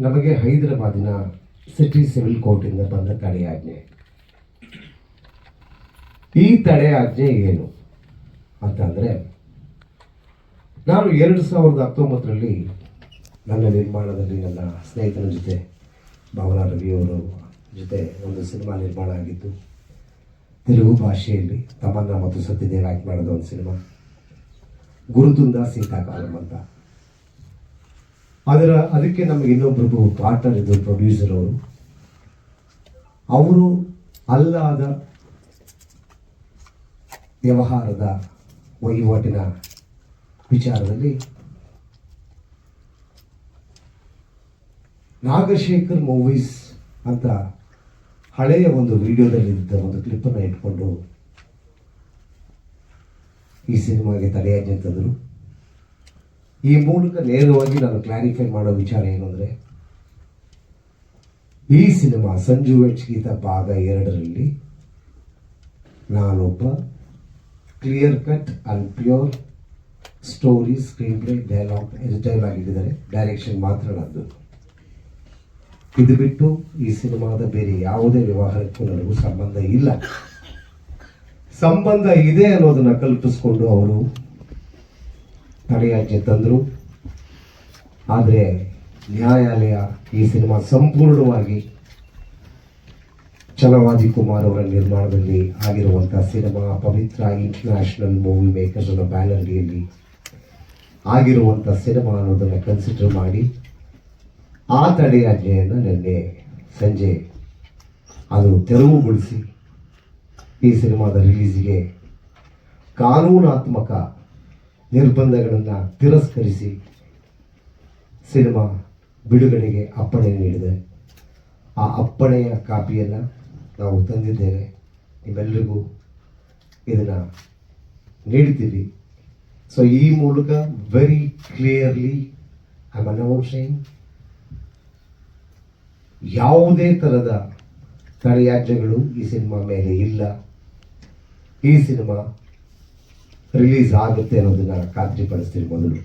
ನಮಗೆ ಹೈದರಾಬಾದಿನ city civil ಕೋರ್ಟಿಂದ ಬಂದ ತಡೆಯಾಜ್ಞೆ ಈ ತಡೆಯಾಜ್ಞೆ ಏನು ಅಂತಂದರೆ, ನಾನು ಎರಡು ಸಾವಿರದ ಹತ್ತೊಂಬತ್ತರಲ್ಲಿ ನನ್ನ ನಿರ್ಮಾಣದಲ್ಲಿ ನನ್ನ ಸ್ನೇಹಿತನ ಜೊತೆ, ಭಾವನಾ ರವಿಯವರು ಜೊತೆ ಒಂದು ಸಿನಿಮಾ ನಿರ್ಮಾಣ ಆಗಿತ್ತು. ತೆಲುಗು ಭಾಷೆಯಲ್ಲಿ ತಮನ್ನ ಮತ್ತು ಸತ್ಯದೇವ್ ಆಯ್ಕೆ ಮಾಡಿದ ಒಂದು ಸಿನಿಮಾ. ಗುರುತುಂದ ಸೀತಾಕಾಲಂ ಅಂತ. ಅದರ, ಅದಕ್ಕೆ ನಮಗೆ ಇನ್ನೊಬ್ಬರು ಪಾರ್ಟ್ನರ್ ಇದ್ದರು ಪ್ರೊಡ್ಯೂಸರ್ ಅವರು. ಅವರು ಅಲ್ಲಾದ ವ್ಯವಹಾರದ ವಹಿವಾಟಿನ ವಿಚಾರದಲ್ಲಿ ನಾಗಶೇಖರ್ ಮೂವೀಸ್ ಅಂತ ಹಳೆಯ ಒಂದು ವಿಡಿಯೋದಲ್ಲಿದ್ದ ಒಂದು ಕ್ಲಿಪ್ಪನ್ನು ಇಟ್ಕೊಂಡು ಈ ಸಿನಿಮಾಗೆ ತಡೆಯಾಜ್ಞೆ ತಂದರು. ಈ ಮೂಲಕ ನೇರವಾಗಿ ನಾನು ಕ್ಲಾರಿಫೈ ಮಾಡೋ ವಿಚಾರ ಏನು ಅಂದರೆ, ಈ ಸಿನಿಮಾ ಸಂಜು ವೆಚ್ ಗೀತ ಭಾಗ ಎರಡರಲ್ಲಿ ನಾನೊಬ್ಬ clear cut and pure story screenplay dialogue ಎಡಿಟೈಲ್ ಆಗಿಟ್ಟಿದ್ದಾರೆ ಡೈರೆಕ್ಷನ್ ಮಾತ್ರ ನಂದು ಇದು ಬಿಟ್ಟು ಈ ಸಿನಿಮಾದ ಬೇರೆ ಯಾವುದೇ ವ್ಯವಹಾರಕ್ಕೂ ನನಗೂ ಸಂಬಂಧ ಇಲ್ಲ. ಸಂಬಂಧ ಇದೆ ಅನ್ನೋದನ್ನು ಕಲ್ಪಿಸ್ಕೊಂಡು ಅವರು ತಡೆಯಾಜ್ಞೆ ತಂದರು. ಆದರೆ ನ್ಯಾಯಾಲಯ ಈ ಸಿನಿಮಾ ಸಂಪೂರ್ಣವಾಗಿ ಚಲವಾಜಿ ಕುಮಾರ್ ಅವರ ನಿರ್ಮಾಣದಲ್ಲಿ ಆಗಿರುವಂಥ cinema Pavitra international movie makers ಅನ್ನೋ ಆಗಿರುವಂಥ ಸಿನಿಮಾ ಅನ್ನೋದನ್ನು ಕನ್ಸಿಡರ್ ಮಾಡಿ ಆ ತಡೆಯಾಜ್ಞೆಯನ್ನು ನಿನ್ನೆ ಸಂಜೆ ಅದು ತೆರವುಗೊಳಿಸಿ ಈ ಸಿನಿಮಾದ ರಿಲೀಸ್ಗೆ ಕಾನೂನಾತ್ಮಕ ನಿರ್ಬಂಧಗಳನ್ನು ತಿರಸ್ಕರಿಸಿ ಸಿನಿಮಾ ಬಿಡುಗಡೆಗೆ ಅಪ್ಪಣೆ ನೀಡಿದೆ. ಆ ಅಪ್ಪಣೆಯ ಕಾಪಿಯನ್ನು ನಾವು ತಂದಿದ್ದೇವೆ. ನಿಮ್ಮೆಲ್ಲರಿಗೂ ಇದನ್ನು ನೀಡ್ತೀವಿ ಸೊ ಈ ಮೂಲಕ ವೆರಿ ಕ್ಲಿಯರ್ಲಿ ಐ ಅನೌನ್ಸಿಂಗ್ ಯಾವುದೇ ಥರದ ತಡೆಯಾಜ್ಞೆಗಳು ಈ ಸಿನಿಮಾ ಮೇಲೆ ಇಲ್ಲ. ಈ ಸಿನಿಮಾ ರಿಲೀಸ್ ಆಗುತ್ತೆ ಅನ್ನೋದನ್ನ ಖಾತ್ರಿಪಡಿಸ್ತೀನಿ ಮೊದಲು.